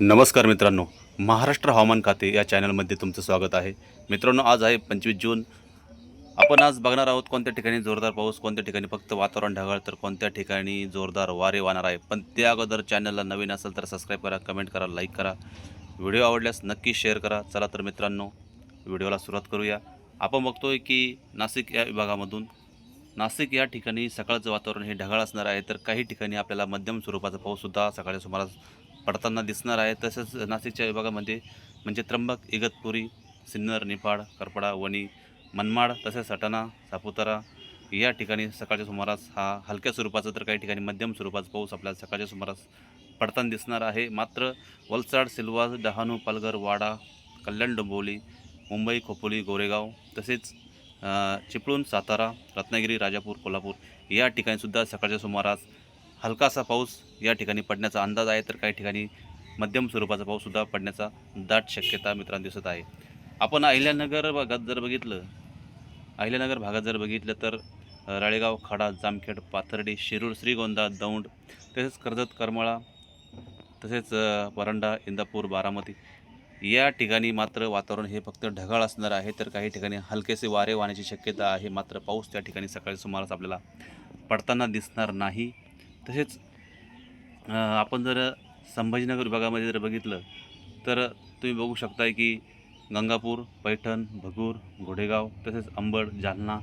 नमस्कार मित्रांनो. महाराष्ट्र हवामान खाते या चॅनलमध्ये तुमचं स्वागत आहे. मित्रांनो आज आहे पंचवीस जून. आपण आज बघणार आहोत कोणत्या ठिकाणी जोरदार पाऊस कोणत्या ठिकाणी फक्त वातावरण ढगाळ तर कोणत्या ठिकाणी जोरदार वारे वाहणार आहे. पण त्या अगोदर चॅनलला नवीन असेल तर सबस्क्राईब करा कमेंट करा लाईक करा. व्हिडिओ आवडल्यास नक्की शेअर करा. चला तर मित्रांनो व्हिडिओला सुरुवात करूया. आपण बघतोय की नाशिक या विभागामधून नाशिक या ठिकाणी सकाळचं वातावरण हे ढगाळ असणार आहे तर काही ठिकाणी आपल्याला मध्यम स्वरूपाचा पाऊससुद्धा सकाळच्या सुमारास पडताना दिसणार आहे. तसंच नाशिकच्या विभागामध्ये म्हणजे त्र्यंबक इगतपुरी सिन्नर निफाड करपडा वणी मनमाड तसेच सटाणा सापुतारा या ठिकाणी सकाळच्या सुमारास हा हलक्या स्वरूपाचा तर काही ठिकाणी मध्यम स्वरूपाचा पाऊस आपल्याला सकाळच्या सुमारास पडताना दिसणार आहे. मात्र वलसाड सिल्वास डहाणू पालघर वाडा कल्याण डोंबिवली मुंबई खोपोली गोरेगाव तसेच चिपळूण सातारा रत्नागिरी राजापूर कोल्हापूर या ठिकाणीसुद्धा सकाळच्या सुमारास हलकासा पाऊस या ठिकाणी पडण्याचा अंदाज आहे तर काही ठिकाणी मध्यम स्वरूपाचा पाऊससुद्धा पडण्याचा दाट शक्यता मित्रांनो दिसत आहे. आपण अहिल्यानगर भागात जर बघितलं अहिल्यानगर भागात जर बघितलं तर राळेगाव खाडा जामखेड पाथर्डी शिरूर श्रीगोंदा दौंड तसेच कर्जत करमाळा तसेच परंडा इंदापूर बारामती या ठिकाणी मात्र वातावरण हे फक्त ढगाळ असणार आहे तर काही ठिकाणी हलकेसे वारे वाहण्याची शक्यता आहे मात्र पाऊस त्या ठिकाणी सकाळी सुमारास आपल्याला पडताना दिसणार नाही. तसेच आपण जर संभाजीनगर विभागामध्ये जर बघितलं तर तुम्ही बघू शकताय की गंगापूर पैठण भगूर घोडेगाव तसेच अंबड जालना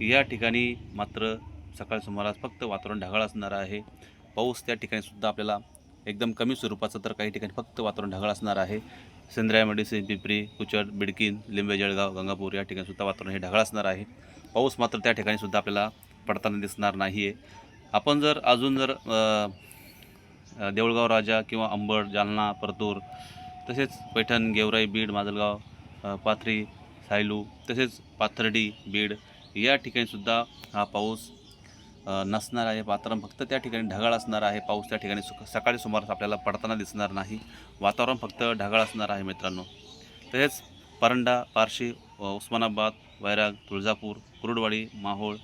या ठिकाणी मात्र सकाळ सुमारास फक्त वातावरण ढगाळ असणार आहे. पाऊस त्या ठिकाणी सुद्धा आपल्याला एकदम कमी स्वरूपाचं तर काही ठिकाणी फक्त वातावरण ढगाळ असणार आहे. सेंद्रिया मेडिसिन पिंपरी कुचड बिडकीन लिंबे जळगाव गंगापूर या ठिकाणी सुद्धा वातावरण हे ढगाळ असणार आहे. पाऊस मात्र त्या ठिकाणी सुद्धा आपल्याला पडताना दिसणार नाही आहे आपण जर अजून जर देऊळगाव राजा किंवा अंबड जालना परतूर तसेच पैठण गेवराई बीड माजलगाव पाथरी सायलू तसेच पाथर्डी बीड या ठिकाणीसुद्धा हा पाऊस नसणार आहे. वातावरण फक्त त्या ठिकाणी ढगाळ असणार आहे. पाऊस त्या ठिकाणी सुक सकाळी सुमारास आपल्याला पडताना दिसणार नाही. वातावरण फक्त ढगाळ असणार आहे मित्रांनो. तसेच परंडा पारशी उस्मानाबाद वैराग तुळजापूर कुरुडवाडी माहोळ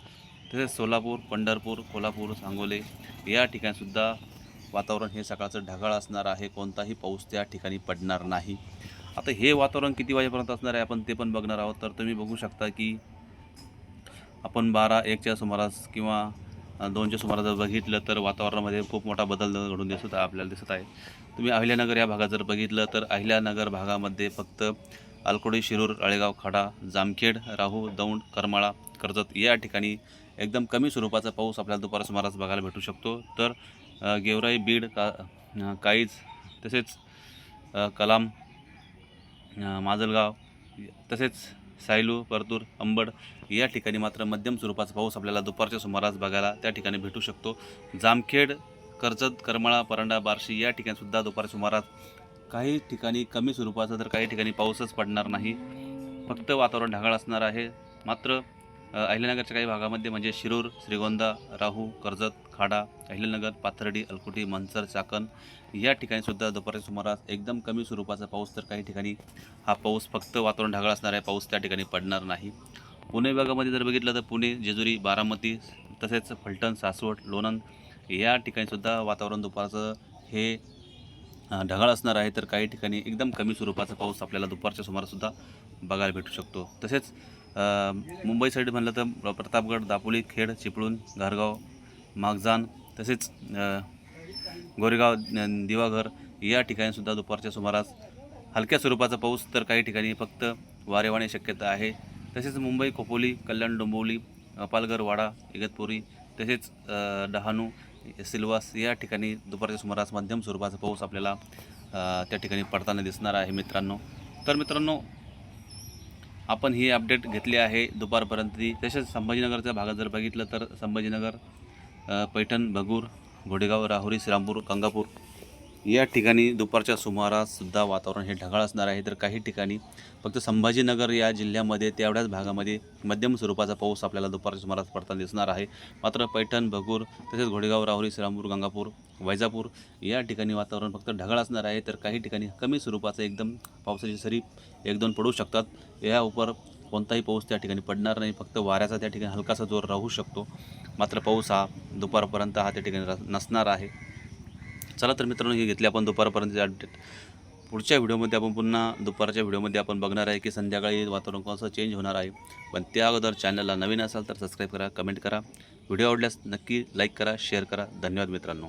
तसेच सोलापूर पंढरपूर कोल्हापूर सांगोले या ठिकाणीसुद्धा वातावरण हे सकाळचं ढगाळ असणार आहे. कोणताही पाऊस त्या ठिकाणी पडणार नाही. आता हे वातावरण किती वाजेपर्यंत असणार आहे आपण ते पण बघणार आहोत. तर तुम्ही बघू शकता की आपण बारा एकच्या सुमारास किंवा दोनच्या सुमारास जर बघितलं तर वातावरणामध्ये खूप मोठा बदल घडून दिसत आहे आपल्याला दिसत आहे. तुम्ही अहिल्यानगर या भागात जर बघितलं तर अहिल्यानगर भागामध्ये फक्त अलकोडी शिरूर राळेगाव खाडा जामखेड राहू दौंड करमाळा कर्जत या ठिकाणी एकदम कमी स्वरूपाचा पाऊस आपल्याला दुपारा सुमारास बघायला भेटू शकतो. तर गेवराई बीड का काईज तसेच कलाम माजलगाव तसेच सायलू परतूर अंबड या ठिकाणी मात्र मध्यम स्वरूपाचा पाऊस आपल्याला दुपारच्या सुमारास बघायला त्या ठिकाणी भेटू शकतो. जामखेड कर्जत करमाळा परांडा बार्शी या ठिकाणीसुद्धा दुपार दुपारच्या सुमारास काही ठिकाणी कमी स्वरूपाचा तर काही ठिकाणी पाऊसच पडणार नाही. फक्त वातावरण ढगाळ असणार आहे. मात्र अहिल्यानगरच्या काही भागामध्ये म्हणजे शिरूर श्रीगोंदा राहू कर्जत खाडा अहिल्यानगर पाथर्डी अलकुटी मनसर चाकण या ठिकाणी सुद्धा दुपारच्या सुमारास एकदम कमी स्वरूपाचा पाऊस तर काही ठिकाणी हा पाऊस फक्त वातावरण ढगाळ असणार आहे पाऊस त्या ठिकाणी पडणार नाही. पुणे विभागामध्ये जर बघितलं तर पुणे जेजुरी बारामती तसेच फलटण सासवड लोणंद या ठिकाणीसुद्धा वातावरण दुपारचं हे ढगाळ असणार आहे तर काही ठिकाणी एकदम कमी स्वरूपाचा पाऊस आपल्याला दुपारच्या सुमारासुद्धा बघायला भेटू शकतो. तसेच मुंबई साईड म्हणलं तर प्रतापगड दापोली खेड चिपळूण घारगाव मागजान तसेच गोरेगाव दिवाघर या ठिकाणीसुद्धा दुपारच्या सुमारास हलक्या स्वरूपाचा पाऊस तर काही ठिकाणी फक्त वारे शक्यता आहे. तसेच मुंबई खोपोली कल्याण डोंबिवली पालघर वाडा इगतपुरी तसेच डहाणू सिल्वास या ठिकाणी दुपारच्या सुमारास मध्यम स्वरूपाचा पाऊस आपल्याला त्या ठिकाणी पडताना दिसणार आहे मित्रांनो. तर मित्रांनो आपण ही अपडेट घेतली आहे दुपारपर्यंत. तसेच संभाजीनगरच्या भागात जर बघितलं तर संभाजीनगर पैठण भगूर घोडेगाव राहुरी श्रीरामपूर गंगापूर या ठिकाणी दुपारच्या सुमाराससुद्धा वातावरण हे ढगाळ असणार आहे. तर काही ठिकाणी फक्त संभाजीनगर या जिल्ह्यामध्ये तेवढ्याच भागामध्ये मध्यम स्वरूपाचा पाऊस आपल्याला दुपारच्या सुमारास पडताना दिसणार आहे. मात्र पैठण भगूर तसेच घोडेगाव राहुरी श्रीरामपूर गंगापूर वैजापूर या ठिकाणी वातावरण फक्त ढगाळ असणार आहे. तर काही ठिकाणी कमी स्वरूपाचं एकदम पावसाची सरी एक दोन पडू शकतात. या उपर कोणताही पाऊस त्या ठिकाणी पडणार नाही. फक्त वाऱ्याचा त्या ठिकाणी हलकासा जोर राहू शकतो. मात्र पाऊस हा दुपारपर्यंत हा त्या ठिकाणी नसणार आहे. चला तर मित्रांनो हे घेतली आपण दुपारपर्यंत अपडेट पुढच्या व्हिडिओमध्ये. आपण पुन्हा दुपारच्या व्हिडिओमध्ये आपण बघणार आहे की संध्याकाळी वातावरण कसं चेंज होणार आहे. पण त्या अगोदर चॅनलला नवीन असाल तर सबस्क्राईब करा कमेंट करा. व्हिडिओ आवडल्यास नक्की लाईक करा शेअर करा. धन्यवाद मित्रांनो.